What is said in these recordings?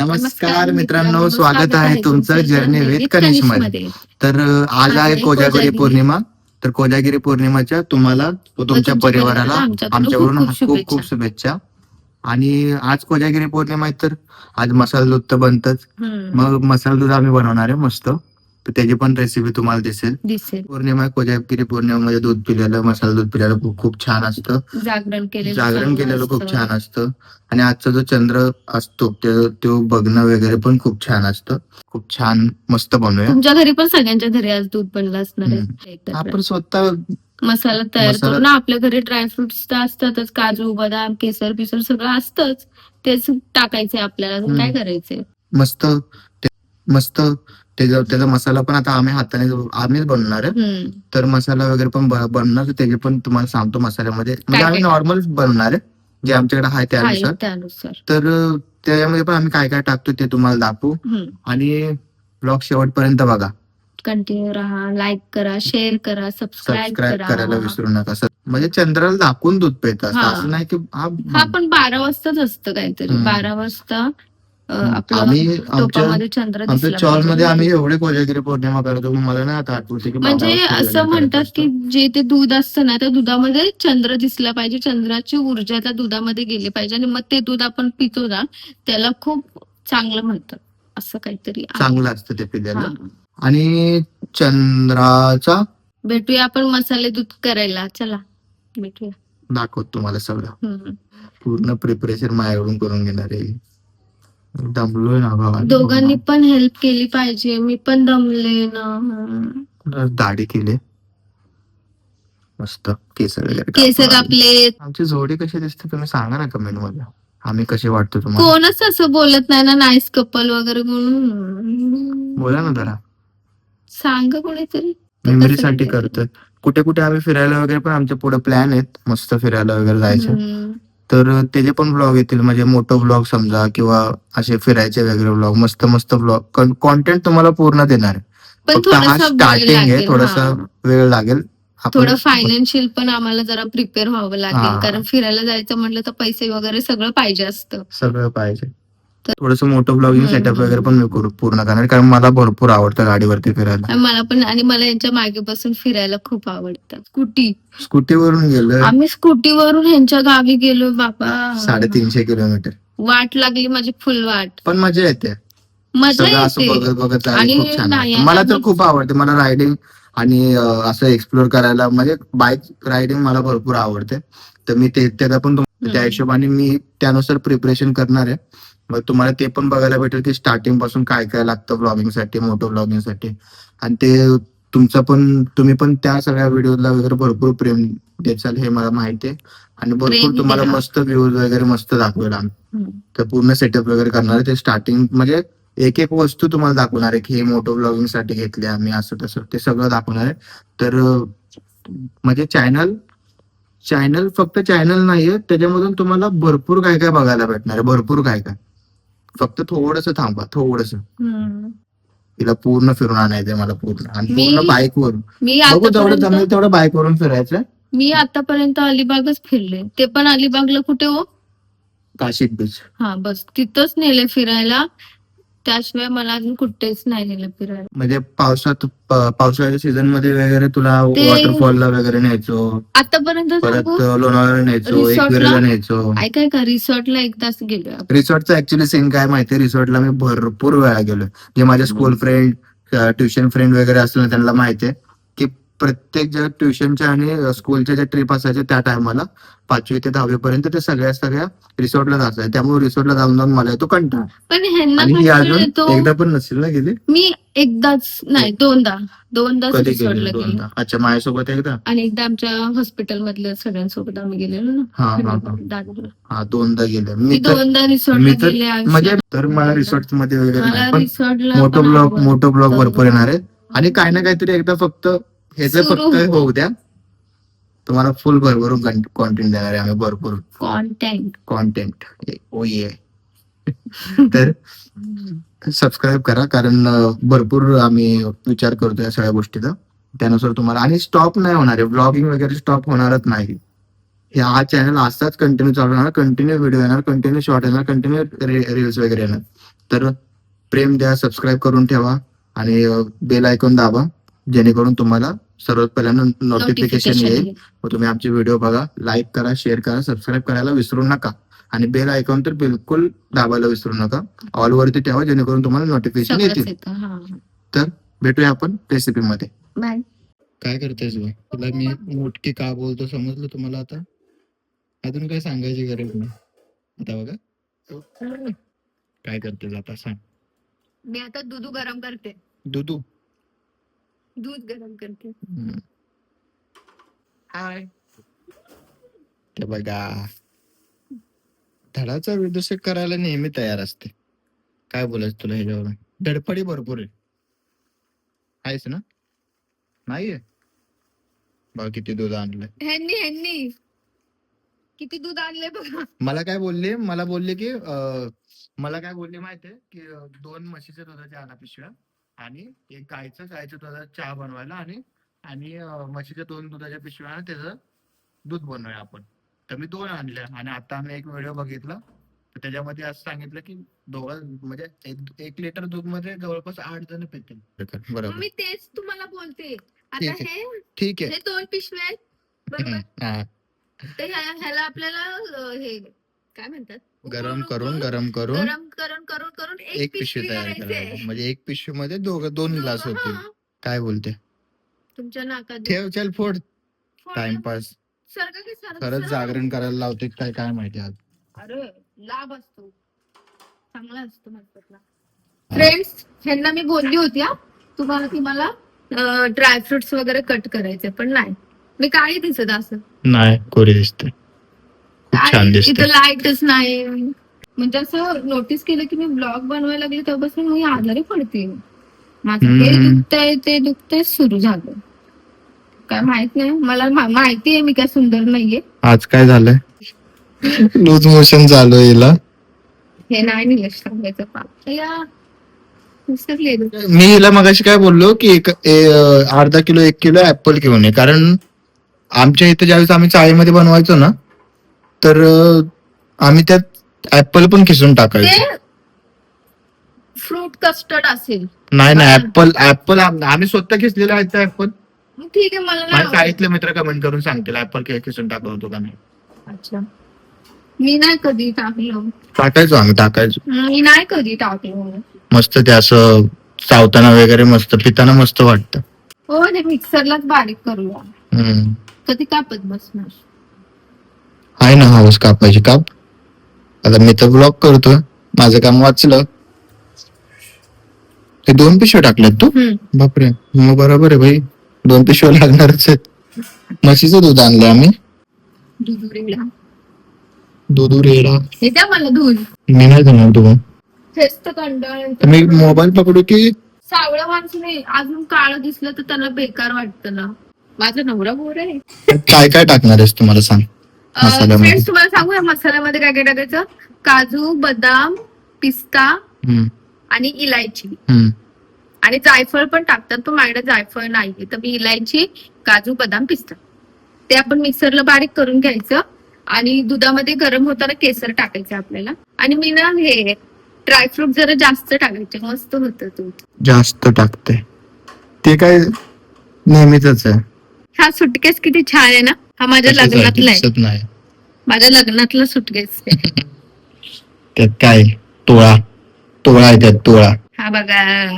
नमस्कार मित्रांनो स्वागत आहे तुमचं जर्नी विथ कनिशमध्ये. तर आज आहे कोजागिरी. पौर्णिमा. तर कोजागिरी पौर्णिमाच्या तुम्हाला व तुमच्या परिवाराला आमच्याकडून खूप खूप शुभेच्छा. आणि आज कोजागिरी पौर्णिमा आहे तर आज मसाला दूध तर बनतच. मग मसाला दूध आम्ही बनवणार आहे मस्त. तर त्याची पण रेसिपी तुम्हाला दिसेल. दिसेल. पौर्णिमा कोजागिरी पौर्णिमेमध्ये दूध पिलेलं मसाला दूध पिलेलं खूप छान असतं. जागरण केलेलं जागरण केलेलं खूप. छान असतं. आणि आजचा जो चंद्र असतो ते- बघणं वगैरे पण खूप छान असतं. खूप छान मस्त बनवूया. तुमच्या घरी पण सगळ्यांच्या घरी आज दूध बनलं असणार. आपण स्वतः मसाला तयार करू ना आपल्या घरी ड्रायफ्रुट्स तर असतातच. काजू बदाम केसर बिसर सगळं असतंच. तेच टाकायचंय आपल्याला. काय. करायचंय? मस्त मस्त त्याचा मसाला पण आता आम्ही हाताने आम्हीच बनवणार आहे. तर मसाला वगैरे पण ब- बनवणार तर त्याचे पण तुम्हाला सांगतो मसाल्यामध्ये. म्हणजे आम्ही? नॉर्मल बनवणार आहे. जे आमच्याकडे आहे त्यानुसार. तर त्याच्यामध्ये पण आम्ही काय काय टाकतो ते तुम्हाला दाखवू. आणि ब्लॉग शेवटपर्यंत बघा. कंटिन्यू राहा लाईक करा शेअर करा सबस्क्राईब करायला करा. विसरू नका. म्हणजे चंद्राला दाखवून दूध पित असतं हा. असं नाही की हा पण बारा वाजताच असतं काहीतरी. बारा वाजता आम्ही आमच्या टोपामध्ये चंद्र आमच्या दिसला चॉलमध्ये पाहिजे. आम्ही एवढे कोजागिरी पौर्णिमा करतो मला नाही आता आठवते की बारा म्हणजे असं म्हणतात की. जे ते दूध असतं ना त्या दुधामध्ये चंद्र दिसला पाहिजे चंद्राची ऊर्जा त्या दुधामध्ये गेली पाहिजे आणि मग ते दूध आपण पितो ना त्याला खूप चांगलं म्हणतात असं काहीतरी. चांगलं असतं ते. पिल्याला आणि चंद्राचा भेटूया आपण मसाले दूध करायला चला भेटूया दाखवतो तुम्हाला सगळं. पूर्ण प्रिपरेशन माझ्याकडून करून घेणार आहे दमलोय ना बाबा दोघांनी पण हेल्प केली पाहिजे. मी पण दमले ना. दाढी केली. मस्त. केस वगैरे केस. कापले. आमची जोडी कशी दिसते तुम्ही सांगा ना कमेंटमध्ये. आम्ही कसे वाटतो तुम्हाला? कोणच असं बोलत नाही ना नाईस कपल वगैरे म्हणून. बोला ना जरा. सांग कोणीतरी. मेमरीसाठी करतोय. कुठे कुठे आम्ही फिरायला वगैरे पण आमच्या पुढे प्लॅन आहेत. मस्त फिरायला वगैरे जायचं. हम्म. तर त्याचे पण ब्लॉग येतील. म्हणजे मोठं ब्लॉग समजा किंवा असे फिरायचे वगैरे ब्लॉग मस्त मस्त ब्लॉग कॉन्टेंट तुम्हाला पूर्ण देणार. फक्त हा स्टार्टिंग आहे थोडासा वेळ लागेल. थोडं फायनान्शियल पण आम्हाला जरा प्रिपेअर व्हावं. लागेल. कारण फिरायला जायचं म्हटलं तर पैसे वगैरे सगळं पाहिजे असतं. सगळं पाहिजे. थोडस मोठं ब्लॉगिंग सेटअप. वगैरे पण मी करू पूर्ण करणार. कारण मला भरपूर आवडतं गाडीवरती फिरायला. मला पण आणि मला यांच्या मागे बसून फिरायला खूप आवडतं. स्कूटी. स्कूटीवरून गेलोय. आम्ही स्कूटीवरून ह्यांच्या गावी गेलो बाबा. साडेतीनशे किलोमीटर. वाट लागली माझी फुल वाट. पण मजा येते. मजा असं बघत बघत खूप छान. मला तर खूप आवडते. मला रायडिंग आणि असं एक्सप्लोर करायला म्हणजे बाईक रायडिंग मला भरपूर आवडते. तर मी ते त्याचा पण त्या. हिशोबाने मी त्यानुसार प्रिपरेशन करणार आहे. मग तुम्हाला ते पण बघायला भेटेल की स्टार्टिंगपासून काय काय लागतं ब्लॉगिंगसाठी मोठं ब्लॉगिंगसाठी. आणि ते तुमचं पण तुम्ही पण त्या सगळ्या व्हिडिओला वगैरे भरपूर प्रेम द्याल हे मला माहिती आहे. आणि भरपूर तुम्हाला. मस्त व्ह्यूज वगैरे मस्त दाखवेल आम्ही. तर पूर्ण सेटअप वगैरे करणार आहे ते स्टार्टिंग म्हणजे एक एक वस्तू तुम्हाला दाखवणार आहे की हे मोटो ब्लॉगिंगसाठी घेतले आम्ही असं तसं ते सगळं दाखवणार आहे. तर म्हणजे चॅनल चॅनल फक्त चॅनल नाहीये त्याच्यामधून तुम्हाला भरपूर काय काय बघायला भेटणार आहे भरपूर काय काय फक्त थोडस थांबा थोडस. तिला पूर्ण फिरून आणायचंय मला पूर्ण. आणि पूर्ण बाईक वरून मी बघू जेवढं जमेल तेवढं बाईक वरून फिरायचं मी आतापर्यंत अलिबागच फिरले. ते पण अलिबागला कुठे हो? काशीत बीच हा बस. तिथंच नेले फिरायला. त्याशिवाय मला अजून कुठेच नाही नेलं फिरायला. म्हणजे पावसात प- पावसाळ्याच्या सीझनमध्ये वगैरे तुला ते- वॉटरफॉलला वगैरे न्यायचो आतापर्यंत परत सांगू लोणावळा न्यायचो? एकविरेला न्यायचो. ऐकाय का रिसॉर्टला एकदाच गेलो रिसॉर्टचा ऍक्च्युली सीन काय माहितीये? रिसॉर्टला मी भरपूर वेळा गेलो जे माझे स्कूल फ्रेंड ट्युशन फ्रेंड वगैरे असतील ना त्यांना माहितीये. प्रत्येक ज्या ट्युशनच्या आणि स्कूलच्या ज्या ट्रिप असायच्या त्या टायमाला पाचवी ते दहावी पर्यंत ते सगळ्या सगळ्या रिसॉर्टला जायचं त्यामुळे रिसॉर्टला जाऊन जाऊन मला येतो कंटाळा. पण ह्यांना अजून एकदा पण नसेल ना गेली? मी एकदाच नाही दोनदा. दोनदाच कधी रिसॉर्टला गेली? दोनदा. अच्छा माझ्यासोबत एकदा? आणि एकदा आमच्या हॉस्पिटल मधल्या सगळ्यांसोबत आम्ही गेलेलो ना. हा हा हा. दादरला. हा दोनदा गेले. मी मी तर दोनदा रिसॉर्टला मी तर गेले आयुष्यात. म्हणजे तर मला रिसॉर्टमध्ये वगैरे मला नाही पण रिसॉर्टला मोठो पण ब्लॉग आवडतं. मोठो ब्लॉग भरपूर येणार आहेत. आणि काही ना काहीतरी एकदा फक्त ह्याच सुरू फक्त हो. होऊ द्या. तुम्हाला फुल भरभरून कॉन्टेंट देणार आहे आम्ही भरपूर. कॉन्टेंट कॉन्टेंट ओ ये. तर सबस्क्राईब करा कारण भरपूर आम्ही विचार करतो या सगळ्या गोष्टीचा. त्यानुसार तुम्हाला आणि स्टॉप नाही होणार आहे. ब्लॉगिंग वगैरे स्टॉप होणारच नाही. हे हा चॅनल असाच कंटिन्यू चालू राहणार. कंटिन्यू व्हिडिओ येणार कंटिन्यू शॉर्ट येणार कंटिन्यू रील्स वगैरे येणार. तर प्रेम द्या सबस्क्राईब करून ठेवा. आणि बेल आयकॉन दाबा. जेणेकरून तुम्हाला सर्वात पहिल्यांदा नोटिफिकेशन येईल. व तुम्ही आमचे व्हिडिओ बघा लाईक करा शेअर करा सबस्क्राईब करायला विसरू नका. आणि बेल आयकॉन तर बिलकुल दाबायला विसरू नका. ऑल वरती ठेवा जेणेकरून तुम्हाला नोटिफिकेशन येतील. येतं तर भेटूया आपण रेसिपी मध्ये. बाय काय करतेस बा तुला मी मोठकी का बोलतो समजलं तुम्हाला आता? अजून काय सांगायची गरज नाही. आता बघा. काय करतेस आता सांग. मी आता दूध गरम करते. दुदू दूध गरम करते. हाय. ते बघा. धडाचा विदूषक करायला नेहमी तयार असते. काय बोलायचं तुला ह्याच्यावरून? धडपडी भरपूर आहे. आहेस ना? नाहीये? बघ किती दूध आणलंय. ह्यांनी ह्यांनी. किती दूध आणले बघा. मला काय बोलले? मला बोलले की अं, मला काय बोलले माहितीये की अं, दोन म्हशीच्या दुधाच्या आणा पिशव्या. आणि एक गायचं गायच्या दुधाचा चहा बनवायला आणि आणि म्हशीच्या दोन दुधाच्या पिशव्या त्याचं दूध बनवूया आपण. तर मी दोन आणल्या आणि आता आम्ही एक व्हिडिओ बघितला. तर त्याच्यामध्ये असं सांगितलं की दोघं म्हणजे एक एक लिटर दूधमध्ये जवळपास आठ जण पितील. बरोबर. मी तेच तुम्हाला बोलते. आता ठीक हे ठीक आहे. हे दोन पिशवे आहेत बरोबर? हा. तर ह्या- ह्याला आपल्याला अं, हे काय म्हणतात? गरम करून गरम करून गरम करून करून करून एक पिशवी तयार करायची. म्हणजे एक पिशवी मध्ये दोघं दोन ग्लास होतील. काय बोलते? तुमच्या नाकात ठेव चल फोड. टाइमपास खरंच. जागरण करायला लावते काय काय माहिती आज? अरे लाभ असतो. चांगला असतो म्हणतात फ्रेंड्स ह्यांना मी बोलली होती हा. तुम्हाला तुम्हाला ड्रायफ्रुट्स वगैरे कट करायचे पण नाही. मी काही दिसत असं. नाही कोरी दिसते दिसते इथं लाईटच नाही. म्हणजे असं नोटीस केलं की मी ब्लॉग बनवायला लागले तेव्हापासून मी आजारी पडते. माझं हे हम्म. दुखतंय ते दुखतंय सुरू झालं. काय माहीत नाही. मला मा- माहिती आहे मी काय सुंदर नाहीये. आज काय झालंय? लूज मोशन आहे हिला. हे नाही निलेश सांगायचं पाप. या. मी हिला मगाशी काय बोललो की एक ए- अं, अर्धा किलो एक किलो ऍपल घेऊन ये. कारण आमच्या इथे ज्यावेळेस आम्ही चाळीमध्ये बनवायचो ना तर आम्ही त्यात ऍपल पण खिसून टाकायचो. ते फ्रूट कस्टर्ड असेल. नाही नाही. ऍपल ऍपल आम्ही स्वतः खिसलेले आहेत ऍपल मग ठीक आहे मला नाही आवडत. शाळेतले मित्र कमेंट करून सांगतील ऍपल खिसून टाकलं होतो का नाही. अच्छा. मी नाही कधी टाकलं. टाकायचो आम्ही टाकायचो. मी नाही कधी टाकलं. मस्त ते असं चावताना वगैरे मस्त पिताना मस्त वाटतं. हो ते मिक्सरलाच बारीक करूया. हम्म. कधी कापत बसणार? आहे ना हाऊस कापायची काप. आता मी तर ब्लॉक करतोय. माझं काम वाचलं. ते दोन पिशव्या टाकल्यात तू. बापरे. मग बरोबर आहे भाई दोन पिशव्या लागणारच आहेत. म्हशीचं दूध आणलं आम्ही. दूध रेडा हे द्या मला दूध. मी नाही देणार तू मी मोबाईल पकडू की? सावळं माणसाने अजून काळ दिसलं तर त्याला बेकार वाटतं ना. माझा नवरा बोर आहे. काय काय टाकणार आहेस तुम्हाला सांग. फ्रेंड्स तुम्हाला सांगू या मसाल्यामध्ये काय काय टाकायचं? काजू बदाम पिस्ता आणि इलायची. आणि जायफळ पण टाकतात पण माझ्याकडे जायफळ नाहीये. तर मी इलायची काजू बदाम पिस्ता. ते आपण मिक्सरला बारीक करून घ्यायचं आणि दुधामध्ये गरम होताना केसर टाकायचं आपल्याला. आणि मी ना हे ड्रायफ्रूट जरा जास्त टाकायचे. मस्त होतं दूध. जास्त टाकते. ते काय नेहमीच आहे. हा सुटकेस किती छान आहे ना? हा माझ्या लग्नातला आहे. दिसत नाही. माझ्या लग्नातला सुटकेस आहे. त्यात काय? तोळा. तोळा आहे त्यात तोळा. हा बघा.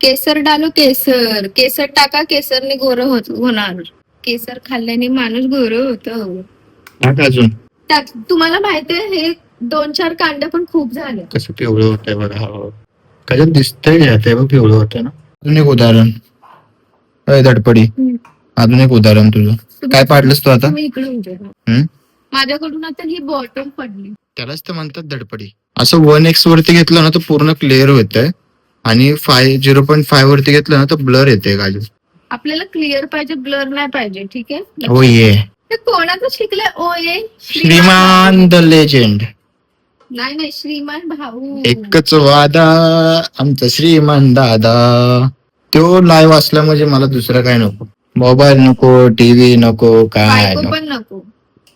केसर डालो केसर. केसर टाका केसरने गोर होत होणार. केसर खाल्ल्याने माणूस गोर होत. टाक अजून. तुम्हाला माहितीये हे दोन चार कांड पण खूप झाले. कसं पिवळं होतंय बघा. हो. दिसतंय ते बघ पिवळं होतंय ना. अजून एक उदाहरण. अय धडपडी हम्म. अजून एक उदाहरण तुझं. काय पाडलंस तू आता? तुम्ही इकडे उभे राहा. हम्म? माझ्याकडून आता ही बॉटल पडली. त्यालाच तर म्हणतात धडपडी असं वन एक्स वरती घेतलं ना तर पूर्ण क्लिअर होतंय. आणि फाय झिरो पॉईंट फाय वरती घेतलं ना तर ब्लर येते काजू आपल्याला क्लिअर पाहिजे ब्लर नाही पाहिजे ठीक आहे? हो ये. हे कोणाचं शिकलंय? ओ ये. Shriman the legend. नाही नाही श्रीमान भाऊ. एकच वादा आमचा श्रीमान दादा. तो लाईव्ह असला म्हणजे मला दुसरं काय नको. मोबाईल नको टीव्ही नको काय बायको नको पण नको.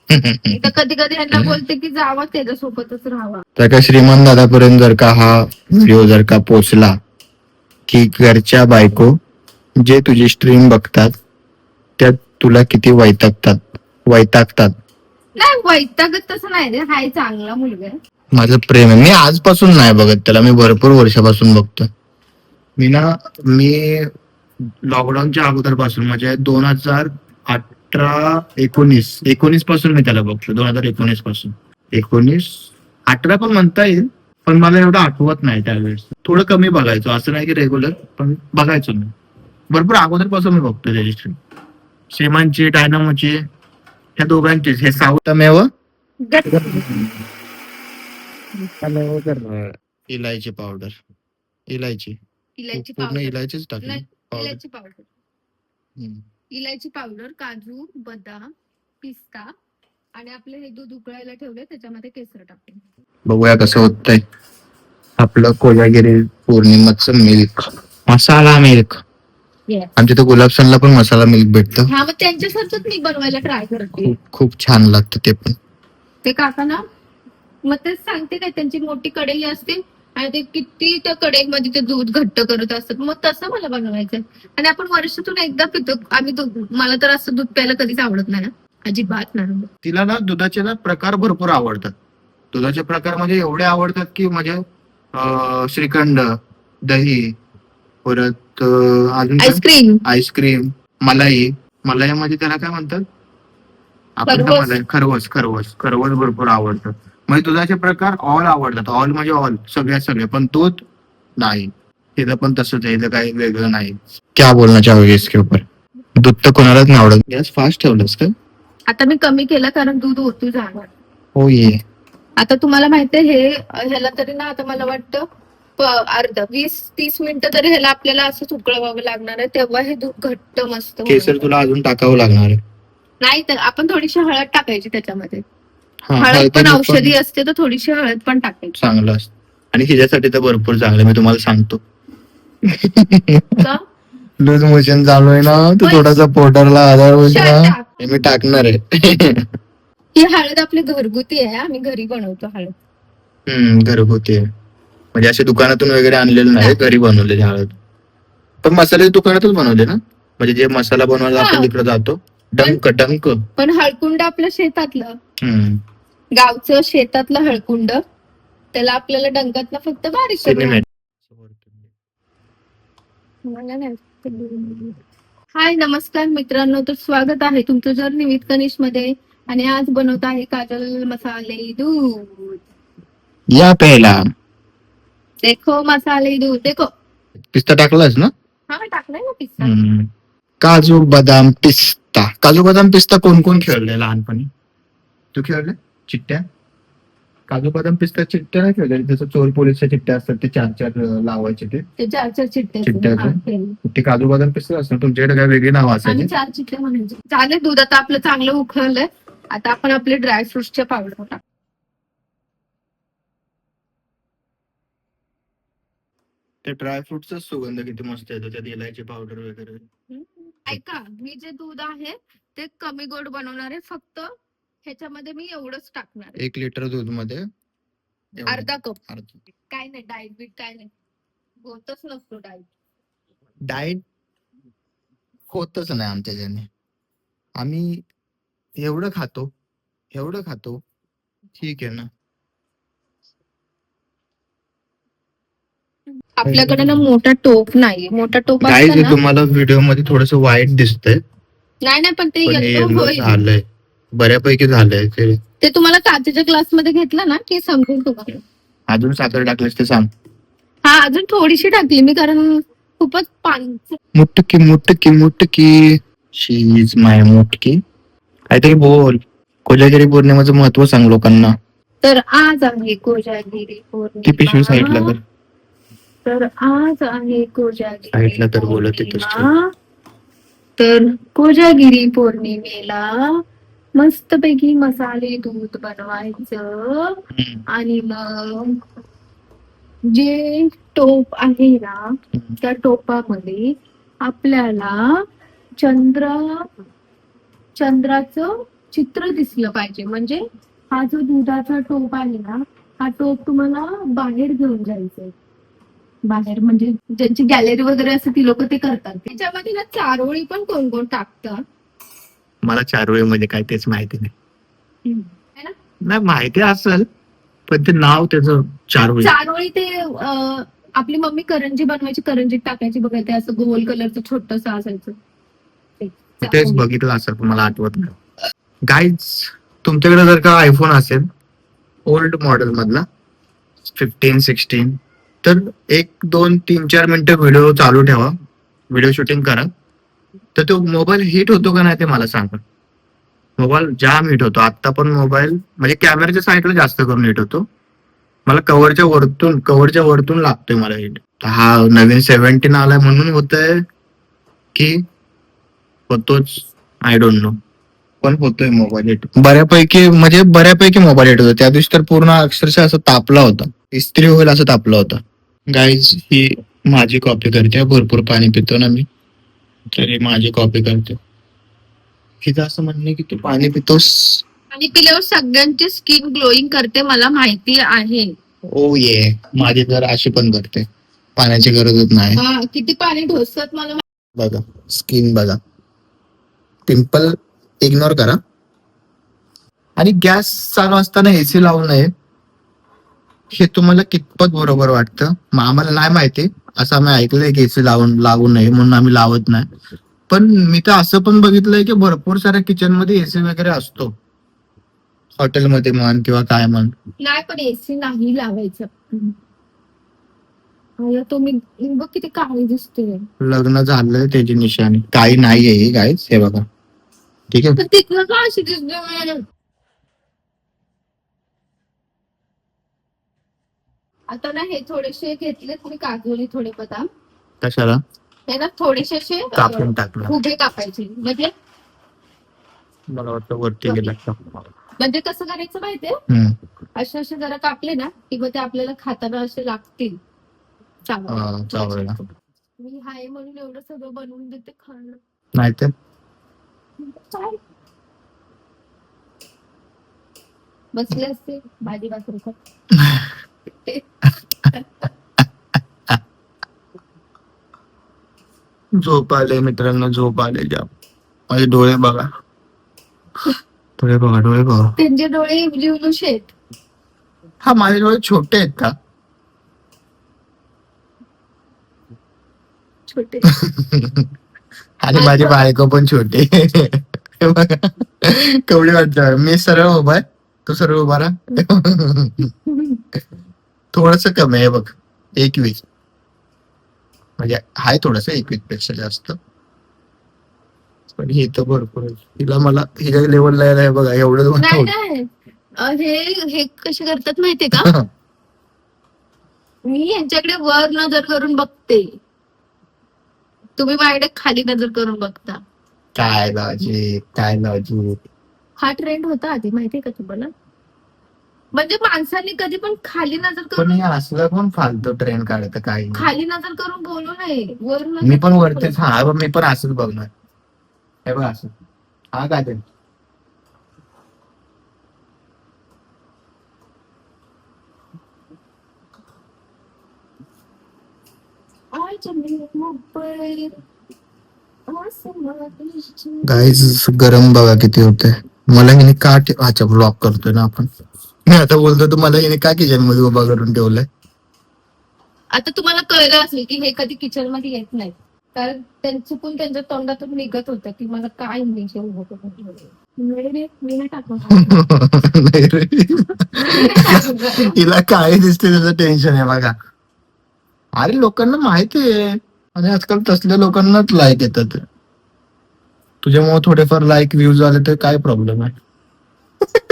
तर कधी कधी यांना बोलते की जावा त्याच्यासोबतच राहावा. तर का श्रीमंत दादापर्यंत जर का हा व्हिडिओ जर का पोचला की घरच्या बायको जे तुझी स्ट्रीम बघतात त्यात तुला किती वैतागतात वैतागतात? नाही वैतागत तसं नाही रे. हाय चांगला मुलगा आहे. माझं प्रेम आहे. मी आजपासून नाही बघत त्याला. मी भरपूर वर्षापासून बघतो मी ना मी लॉकडाऊनच्या अगोदरपासून म्हणजे दोन हजार अठरा एकोणीस एकोणीसपासून मी त्याला बघतो दोन हजार एकोणीसपासून एकोणीस अठरा पण म्हणता येईल पण मला एवढं आठवत नाही त्यावेळेस. थोडं कमी बघायचो असं नाही की रेग्युलर पण बघायचो मी. भरपूर अगोदरपासून मी बघतो त्याची स्ट्रीम श्रीमानची डायनामोची ह्या दोघांची हे सावतमेव इलायची पावडर. इलायची. इलायची पूर्ण इलायचीच टाकली. इलायची पावडर. इलायची पावडर काजू बदाम पिस्ता आणि आपले हे दूध उकळायला ठेवले त्याच्यामध्ये केसर टाकले बघूया कसं होतंय. आपलं कोजागिरी पौर्णिमाचं मिल्क मसाला मिल्क आमच्या इथं गुलाबसनला पण मसाला मिल्क भेटतं. हा मग त्यांच्यासारखंच मी बनवायला ट्राय करते. खूप खूप छान लागतं ते पण. ते काका ना मग तेच सांगते काय त्यांची मोठी कढई असते आणि ते किती त्या कढईमध्ये ते दूध घट्ट करत असतात. मग तसं मला बनवायचंय. आणि आपण वर्षातून एकदा पितो. आम्ही दूध मला तर असं दूध प्यायला कधीच आवडत नाही ना. अजिबात नाही. तिला ना दुधाचे ना प्रकार भरपूर आवडतात. दुधाचे प्रकार म्हणजे एवढे आवडतात की म्हणजे अं, श्रीखंड दही परत अं, अजून काय? आईस्क्रीम. आईस्क्रीम मलाई. मलाई मध्ये त्याला काय म्हणतात? आपण खरवस. मलाई खरवस खरवस. खरवस भरपूर आवडतं म्हणजे दुधाचे प्रकार ऑल आवडतात. ऑल म्हणजे ऑल सगळ्या सगळे. पण दूध नाही. इथं पण तसंच आहे. इथं काही वेगळं नाही. क्या बोलना चाहोगे इसके ऊपर? दूध तर कोणालाच नाही आवडत. गॅस फास्ट ठेवलंस का? आता मी कमी केलं कारण दूध ओतू जाणार. हो ये आता तुम्हाला माहितीये हे ह्याला तरी ना आता मला वाटतं प- अर्धा वीस तीस मिनिटं तरी ह्याला आपल्याला असंच उकळवावं लागणार आहे तेव्हा हे दूध घट्ट मस्त. केसर तुला अजून टाकावं लागणार आहे. नाही तर आपण थोडीशी हळद टाकायची त्याच्यामध्ये. हळद पण औषधी असते तर थोडीशी हळद पण टाकायची चांगलं असतं आणि हिच्यासाठी तर भरपूर चांगलं मी तुम्हाला सांगतो का? लूज मोशन चालू आहे ना पण- थोडासा पोटरला आधार होईल Shut ना up. हे मी टाकणार आहे ही हळद आपली घरगुती आहे आम्ही घरी बनवतो हळद हम्म घरगुती आहे. म्हणजे असे दुकानातून वगैरे आणलेलं नाही. घरी बनवलेले हळद पण मसाले दुकानातच बनवले ना म्हणजे जे मसाला बनवायला आपण हा. तिकडे जातो डंक डंक पण हळकुंड आपलं शेतातलं गावचं शेतातलं हळकुंड त्याला आपल्याला डंकातनं फक्त बारीक करून सिनेमॅट. मला नाही. हाय नमस्कार मित्रांनो तर स्वागत आहे तुमचं जर निमित कनिशमध्ये आणि आज बनवत आहे काजल मसाले दूध. या पहिला देखो मसाले दूध देखो. पिस्ता टाकलास ना? हा टाकलाय ना पिस्ता. काजू बदाम पिस्ता. काजू बदाम पिस्ता कोण कोण खेळले लहानपणी? तू खेळले चिट्ट्या काजू बदाम पिस्ता चिट्ट्या नाही खेळले जसं चोर पोलीसच्या चिट्ट्या असतात ते चार चार अं, लावायचे ते. ते चार चार चिट्ट्या हा, का? ते. काजू बदाम पिस्ता असतात तुमच्याकडे काय वेगळी नाव आणि असायची चार चिट्टे म्हणायचे. चालेल दूध आता आपलं चांगलं उखळलंय. आता आपण आपले ड्रायफ्रुट्सच्या पावडर टाक. ते ड्रायफ्रुटचा सुगंध किती मस्त येतो त्यात इलायची पावडर वगैरे. ऐका मी जे दूध आहे ते कमी गोड बनवणार आहे फक्त ह्याच्यामध्ये मी एवढंच टाकणार. एक लिटर दूधमध्ये एवढं. अर्धा कप. अर्धा. काय नाही डाईट बीट काय नाही. होतच नसतो डाईट डाएट होतच नाही आमच्या ज्याने. आम्ही एवढं खातो एवढं खातो ठीक आहे ना. आपल्याकडे ना मोठा टोप नाही. मोठा टोप गाईज असतं ना तुम्हाला व्हिडिओमध्ये थोडस वाईट दिसतंय. नाही नाही पण ते पण होईल. झालंय. बऱ्यापैकी झालंय ते. ते तुम्हाला काचेच्या ग्लासमध्ये घेतलं ना की समजेल तुम्हाला. अजून साखर टाकलीस ते सांग. हा अजून थोडीशी टाकली मी कारण खूपच पाणी. मुटकी मुटकी मुटकी. शी इज माय मुटकी. काहीतरी बोल. कोजागिरी पौर्णिमेचं महत्त्व सांग लोकांना. तर आज आहे कोजागिरी ती पिशवी साईडला पौर्णिमा कर तर आज आहे कोजागिरी साईडला तर बोलत. पौर्णिमा. तर कोजागिरी पौर्णिमेला मस्तपैकी मसाले दूध बनवायचं. आणि मग जे टोप आहे ना त्या टोपामध्ये आपल्याला चंद्र चंद्राचं चित्र दिसलं पाहिजे. म्हणजे हा जो दुधाचा टोप आहे ना हा टोप तुम्हाला बाहेर घेऊन जायचंय. बाहेर म्हणजे ज्यांची गॅलरी वगैरे असते ती लोक ते करतात. त्याच्यामध्ये ना चारोळी पण कोण कोण टाकतात. मला चारोळी मध्ये काय तेच माहिती नाही. ना? नाही माहिती असेल पण ते नाव त्याचं चारोळी. चारोळी ते अं, आपली मम्मी करंजी बनवायची करंजीत टाकायची बघा ते असं गोल कलरचं छोटस असायचं. ते तेच चारोळी. बघितलं असेल पण मला आठवत नाही. गाईज तुमच्याकडे जर का आयफोन असेल ओल्ड मॉडेल मधला फिफ्टीन सिक्स्टीन तर एक दोन तीन चार मिनिटं व्हिडिओ चालू ठेवा. व्हिडिओ शूटिंग करा. तर तो मोबाईल हिट होतो का नाही ते मला सांगा. मोबाईल जाम हिट होतो. आता पण मोबाईल म्हणजे कॅमेऱ्याच्या साईडला जास्त करून हिट होतो. मला कव्हरच्या वरतून कव्हरच्या वरतून लागतोय मला हिट हा नवीन सेव्हन्टीन आलाय म्हणून होतंय की होतोच. आय डोंट नो पण होतोय मोबाईल हिट बऱ्यापैकी म्हणजे बऱ्यापैकी मोबाईल हिट होतो त्या दिवशी तर पूर्ण अक्षरशः असं तापला होता. इस्त्री होईल असं तापला होता. गाईज ही माझी कॉपी करते. भरपूर पाणी पितो ना मी. तरी माझी कॉपी करते. तिचं असं म्हणणं की तू पाणी पितोस? आणि पिल्यावर सगळ्यांची स्किन ग्लोईंग करते मला माहिती आहे. ओ ये. माझी तर अशी पण करते. पाण्याची गरजच नाही. हा, किती पाणी ढोसत मला बघा स्किन बघा. पिंपल इग्नोर करा. आणि गॅस चालू असताना एसी लावू नये. हे तुम्हाला कितपत बरोबर वाटतं? मग आम्हाला नाही माहिती. असं आम्ही ऐकलंय की एसी लावून लागू नये म्हणून आम्ही लावत नाही. पण मी तर असं पण बघितलंय की भरपूर साऱ्या किचनमध्ये एसी वगैरे असतो. हॉटेलमध्ये म्हण किंवा काय म्हण. नाही पण एसी नाही लावायचं. तो मी बघ किती काळी दिसते लग्न झालंय त्याची निशाणी. काही नाहीये ही गाईज हे बघा. ठीक आहे? तर तिथनं का अशी दिसते आता ना हे थोडेसे घेतलेत मी काजोली थोडे बदाम. कशाला? हे ना थोडेसे असे कापून टाकलं. उभे कापायचे. म्हणजे? मला वाटतं वरती गेला म्हणजे कसं करायचं माहितीये. असे असे जरा कापले ना की मग ते आपल्याला खाताना असे लागतील. मी हाय म्हणून एवढं सगळं बनवून देते खाणं. नाही काय? बसले असते भाजी भाकरी. झोप आले मित्रांनो झोप आले जाम. माझे डोळे बघा. डोळे बघा डोळे बघा. त्यांचे डोळे आहेत हा माझे डोळे छोटे आहेत का? छोटे. आणि माझी बायको पण छोटी. कवडी वाटत मी सरळ उभा आहे. तू सरळ उभा राहा. थोडस कमी आहे बघ. एकवीस. म्हणजे आहे थोडस एकवीसपेक्षा जास्त. पण हे तर भरपूर. हिला मला हिच्या लेवलला यायला बघा एवढं हे हे कसे करतात माहितीये का? मी यांच्याकडे वर नजर करून बघते. तुम्ही माझ्याकडे खाली नजर करून बघता. काय लॉजिक काय लॉजिक हा ट्रेंड होता आधी माहितीये का तुम्हाला? म्हणजे माणसांनी कधी पण खाली नजर पण करून असलं कोण फालतू ट्रेन काढत? काही. खाली नजर करून बोलू नये. वर नजर मी पण करून वरतीच हा मी पण असंच बघणार. हे बघ असं. हा काय ते? गाईज गरम बघा किती होते मला हिने का ठे- अच्छा ब्लॉक करतोय ना आपण. मी आता बोलतो तर मला हिने का किचनमध्ये उभा करून ठेवलंय आता तुम्हाला कळलं असेल की हे कधी किचनमध्ये येत नाही कारण त्यां चुकून त्यांच्या तोंडातून निघत होतं की मला काय. नाही मी नाही. नाही नाही टाकणार. हिला काय दिसते त्याचं टेन्शन आहे बघा अरे लोकांना माहिती आहे आणि आजकाल तसल्या लोकांनाच लाईक येतात तुझ्यामुळे थोडेफार लाईक व्ह्यूज आले तर काय प्रॉब्लेम आहे तर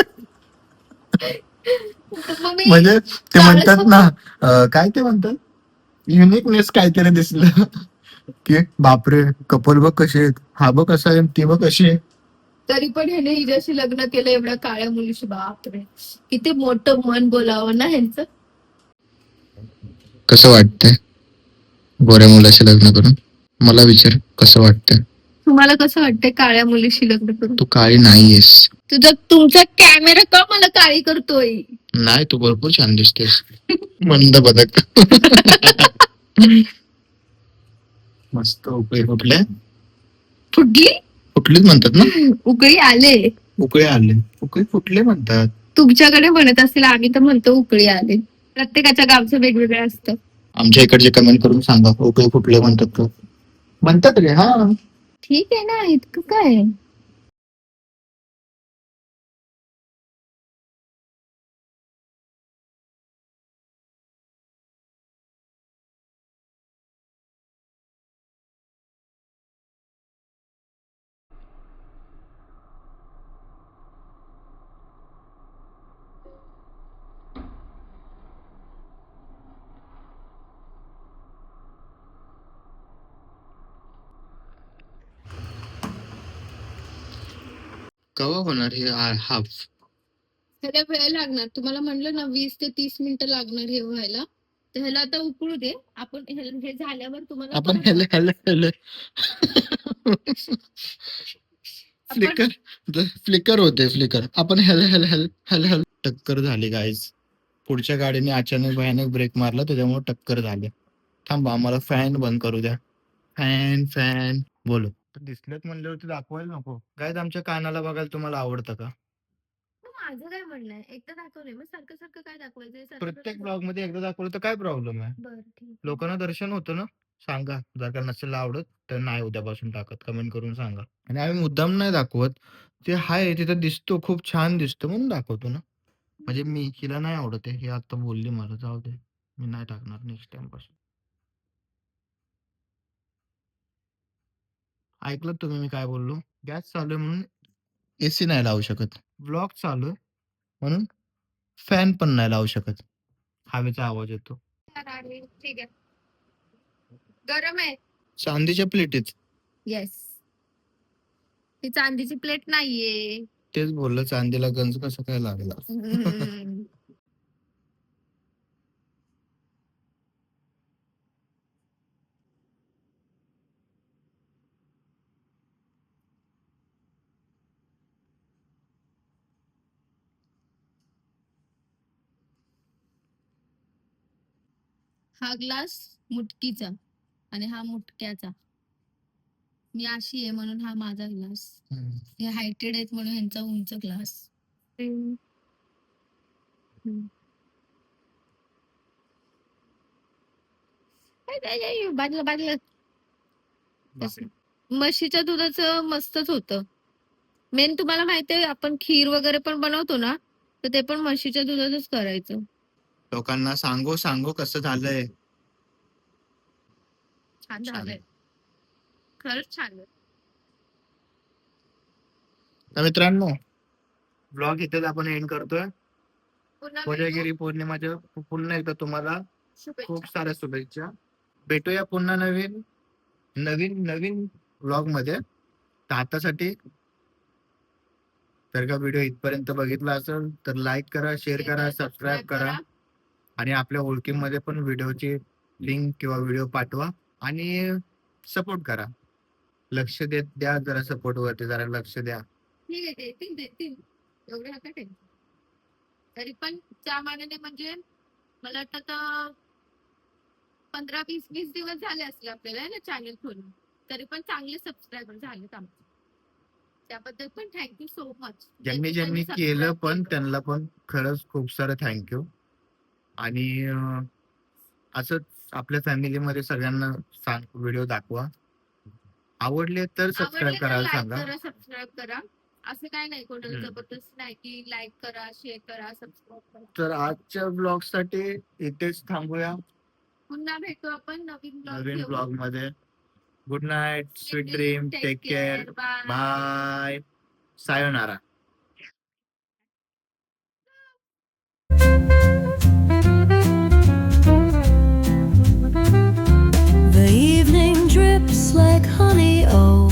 म्हणजे ते म्हणतात ना काय ते म्हणतात? युनिकनेस काहीतरी दिसलं. की बापरे कपल बघ कसे आहेत. हा बघ कसा आहे ती बघ कशी आहे. तरी पण ह्याने हिच्याशी लग्न केलं एवढ्या काळ्या मुलीशी. बापरे. किती मोठं मन बोलावं ना ह्यांचं. कसं वाटतंय? गोऱ्या मुलाशी लग्न करून? मला विचार कसं वाटतंय? तुम्हाला कसं वाटतंय काळ्या मुलीशी लग्न करून? तू काळी नाहीयेस. तुझा तुमचा कॅमेरा का मला काळी करतोय? नाही तू भरपूर छान दिसतेस. मंद बदक. मस्त उकळी फुटले. फुटली? फुटलीच म्हणतात ना. उकळी आले. उकळे आले. उकळी फुटले म्हणतात. तुमच्याकडे म्हणत असेल आम्ही तर म्हणतो उकळी आले. प्रत्येकाच्या गावचं वेगवेगळं असतं. आमच्या इकडचे कमेंट करून सांगा. उकळी फुटले म्हणतात का? म्हणतात रे हा. ठीक आहे ना इतकं काय? कवा होणार हे हाफ ह्याला वेळ लागणार. तुम्हाला म्हणलं ना वीस ते तीस मिनिटं लागणार हे व्हायला. तर ह्याला आता उकळू दे. आपण हे हे झाल्यावर तुम्हाला आपण परत- हेले हेले फ्लिकर फ्लिकर होते फ्लिकर. आपण हेले हेले हेले हेले हेले टक्कर झाली गाईज पुढच्या गाडीने अचानक भयानक ब्रेक मारला त्याच्यामुळे टक्कर झाली. थांबा आम्हाला फॅन बंद करू द्या. फॅन फॅन बोलो. दिसलेत म्हणल्यावरती दाखवायला नको. गाईज आमच्या कानाला बघायला तुम्हाला आवडतं का? माझं काय म्हणणं आहे? एकदा दाखवलंय. मग सारखं सारखं काय सारखं प्रत्येक सारखं- ब्लॉगमध्ये एकदा दाखवलं तर काय प्रॉब्लेम आहे? बरं ठीक आहे. लोकांना दर्शन होतं ना? सांगा. जर का नसेल आवडत तर नाही उद्यापासून टाकत. कमेंट करून सांगा. आणि आम्ही मुद्दाम नाही दाखवत. ते हाय तिथं दिसतो खूप छान दिसतो म्हणून दाखवतो ना? म्हणजे मी हिला नाही आवडत आहे. हे आता बोलली मला जाऊ दे. मी नाही टाकणार नेक्स्ट टाइमपासून. ऐकलं तुम्ही? मी काय बोललो? गॅस चालू आहे म्हणून एसी नाही लावू शकत. ब्लॉग चालू आहे. म्हणून फॅन पण नाही लावू शकत. हवेचा आवाज येतो. ठीक आहे. गरम आहे. चांदीच्या प्लेटीत येस ती चांदीची प्लेट नाहीये. तेच बोललं चांदीला गंज कसं काय लागला? हा ग्लास मुटकीचा आणि हा मुटक्याचा. मी अशी आहे म्हणून हा माझा ग्लास. हे हायटेड आहेत म्हणून ह्यांचा उंच ग्लास बाजलं बाजलं. म्हशीच्या दुधाचं मस्तच होतं. मेन तुम्हाला माहितीये आपण खीर वगैरे पण बनवतो ना तर ते पण म्हशीच्या दुधातच करायचं. लोकांना सांगो सांगो कसं झालंय छान. झालंय खरंच छान. तर मित्रांनो ब्लॉग इथेच आपण एंड करतोय पुन्हा कोजागिरी पौर्णिमाच्या पुन्हा एकदा तुम्हाला. शुभेच्छा. खूप साऱ्या शुभेच्छा भेटूया पुन्हा नवीन नवीन नवीन ब्लॉगमध्ये तर आतासाठी जर का व्हिडिओ इथपर्यंत बघितला असेल तर लाईक करा शेअर करा सबस्क्राईब करा आणि आपल्या ओळखीमध्ये पण व्हिडिओची लिंक किंवा व्हिडिओ पाठवा आणि सपोर्ट करा. लक्ष देत द्या जरा सपोर्ट वरती जरा लक्ष द्या. ठीक आहे देतील देतील एवढे नका टेन्शन तरी पण त्या मानाने म्हणजे मला वाटतं आता पंधरा वीस वीस दिवस झाले असले आपल्याला है ना चॅनल खोलून. तरी पण चांगले सबस्क्रायबर झालेत आमचे. त्याबद्दल पण थँक्यू सो मच ज्यांनी ज्यांनी केलं पण त्यांना पण खरंच खूप सारं थँक्यू आणि अं, असंच आपल्या फॅमिलीमध्ये सगळ्यांना सांग व्हिडिओ दाखवा. आवडले तर सबस्क्राईब करायला सांगा. करा सबस्क्राईब करा. असं काय नाही कोणाला हम्म. जबरदस्त नाही की लाईक करा शेअर करा सबस्क्राईब करा. तर आजच्या ब्लॉगसाठी इथेच थांबूया. पुन्हा भेटू आपण नवीन ब्लॉग नवीन ब्लॉगमध्ये. Good night sweet dream take care bye bye sayonara lips like honey. Oh.